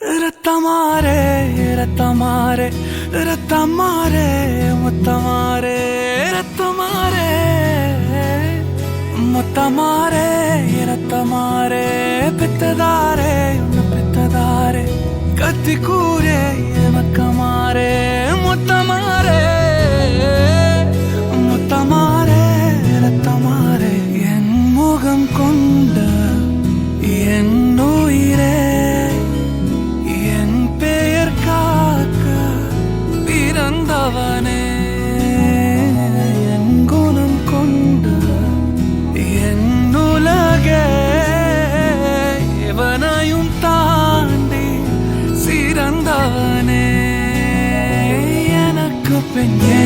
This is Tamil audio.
ரத்தமாரே ரத்தமாரே ரத்தமாரே முத்தமாரே ரத்தமாரே முத்தமாரே ரத்தமாரே பித்ததாரே உன்னை பெத்ததாரே. கத்தி கூரே பிறந்தவனே என் குணம் கொண்ட என் உலகே எவனையும் தாண்டி சிறந்தவனே எனக்கு பெண் என்னை தொடர்பவன் நீ